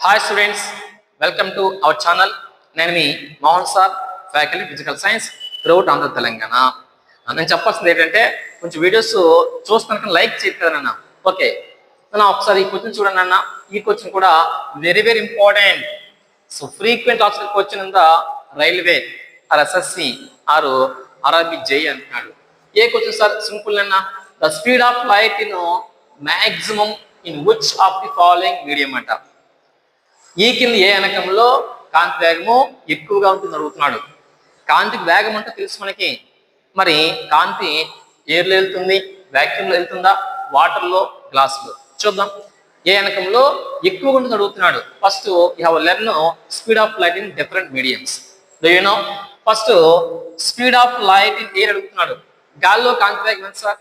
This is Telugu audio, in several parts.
Hi students welcome to our channel నేను మీ Mohan sir faculty physical science throughout Andhra Telangana నేను చెప్పాల్సింది ఏంటంటే కొంచెం వీడియోస్ చూస్తాను లైక్ చేయదు ఓకే నా ఒకసారి ఈ క్వశ్చన్ చూడండి అన్న ఈ క్వశ్చన్ కూడా very very important so frequent option question ఉందా? Railway or SSC or RRB జై అంటున్నాడు. ఏ క్వశ్చన్ సార్? సింపుల్ అన్న the speed of light in maximum in which of the following medium అంట. ఈ కింద ఏ అనకంలో కాంతి వేగము ఎక్కువగా ఉంటుంది అడుగుతున్నాడు. కాంతికి వేగం అంటే తెలుసు మనకి. మరి కాంతి ఏర్లో వెళ్తుంది వ్యాక్యూమ్లో వెళ్తుందా? వాటర్లో గ్లాసులో. చూద్దాం. ఏ అనకంలో ఎక్కువగా ఉంటుంది అడుగుతున్నాడు. First you have learn speed of light in different mediums you know first speed of light in air అడుగుతున్నాడు. గాల్లో కాంతి వేగం ఎంత సార్?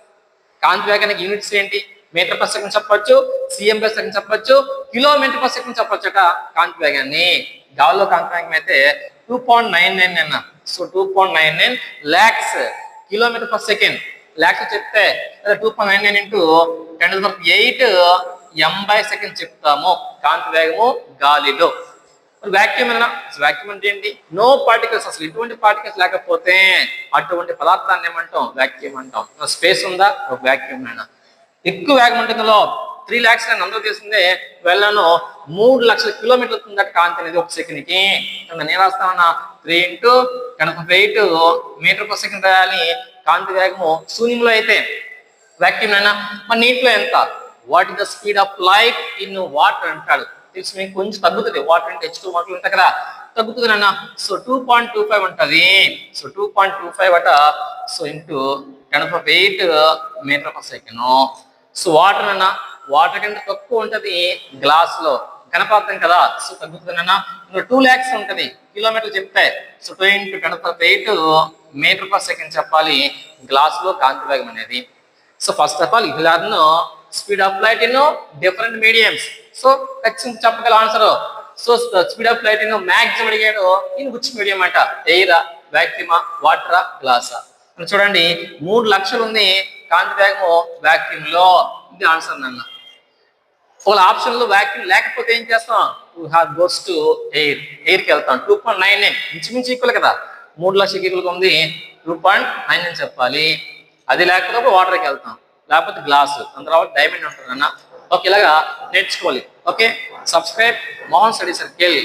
కాంతి వేగానికి యూనిట్స్ ఏంటి? మీటర్ పర్ సెకండ్ చెప్పొచ్చు సిఎం పర్ సెకండ్ చెప్పొచ్చు కిలోమీటర్ పర్ సెకండ్ చెప్పొచ్చట కాంతి వేగాన్ని గాల్లో కాంతి వేగం అయితే టూ పాయింట్ నైన్ నైన్ అన్న. So two point nine nine lakhs kilometre per second lakhs చెప్తే two point nine nine into ten eight m by second చెప్తాము. కాంతి వేగము గాలిలో. వ్యాక్యూమ్ వాక్యూమ్ వ్యాక్యూమ్ వాక్యూమ్ అంటే ఏంటి? నో పార్టికల్స్ అసలు ఎటువంటి పార్టికల్స్ లేకపోతే అటువంటి పదార్థాన్ని ఏమంటాం? వ్యాక్యూమ్ అంటాం. స్పేస్ ఉందా? ఒక వ్యాక్యూమ్ అయినా ఎక్కువ వేగం ఉంటుందో త్రీ ల్యాక్స్ నేను అందరూ తెలిసిందే వెళ్ళను. మూడు లక్షల కిలోమీటర్లు ఉందట కాంతి అనేది ఒక సెకండ్కి. నేను రాస్తామన్నా త్రీ ఇంటూ కనుక ఎయిట్ మీటర్ పర్ సెకండ్ రాయాలి కాంతి వేగము శూన్యంలో అయితే వాక్యూమ్ అయినా మరి నీటిలో ఎంత? What is the speed of light in water అంటాడు. తెలుసు మీకు కొంచెం తగ్గుతుంది. వాటర్ అంటే హెచ్ టూ వాటర్ ఉంటాయి కదా. తగ్గుతుంది అన్న so two point two five ఉంటుంది. So two point two five అట. So into ten eight metre per second so water అన్న వాటర్ కంటే తక్కువ ఉంటుంది గ్లాస్లో కనపడతాం కదా? సో తగ్గుతుంది అన్న. టూ ల్యాక్స్ ఉంటుంది. కిలోమీటర్లు చెప్తే. So two into ten of eight metre per second చెప్పాలి. గ్లాస్లో కాంతి వేగం అనేది. So first of all you learn speed of light in different mediums so ఖచ్చితంగా చెప్పగల answer so speed of light in maximum అడిగాడు. ఇన్ విచ్ మీడియం అంట? ఎయిరా వ్యాక్యూమా వాటరా గ్లాసా చూడండి మూడు లక్షలు ఉంది. కాంతి వేగము వాక్యూమ్లో ఇది ఆన్సర్ నన్న. ఒకవేళ ఆప్షన్లో వాక్యూమ్ లేకపోతే ఏం చేస్తాం? To have goes to air ఎయిర్కి వెళ్తాం. టూ పాయింట్ నైన్ నైన్ ఇంచుమించు ఈక్వల్ కదా. మూడు లక్షల ఈక్వల్ ఉంది. టూ పాయింట్ నైన్ నైన్ చెప్పాలి. అది లేకపోతే వాటర్కి వెళ్తాం. లేకపోతే గ్లాస్ అంత తర్వాత డైమండ్ ఉంటుంది అన్న ఓకే ఇలాగా నేర్చుకోవాలి. Okay subscribe Mohan Study Circle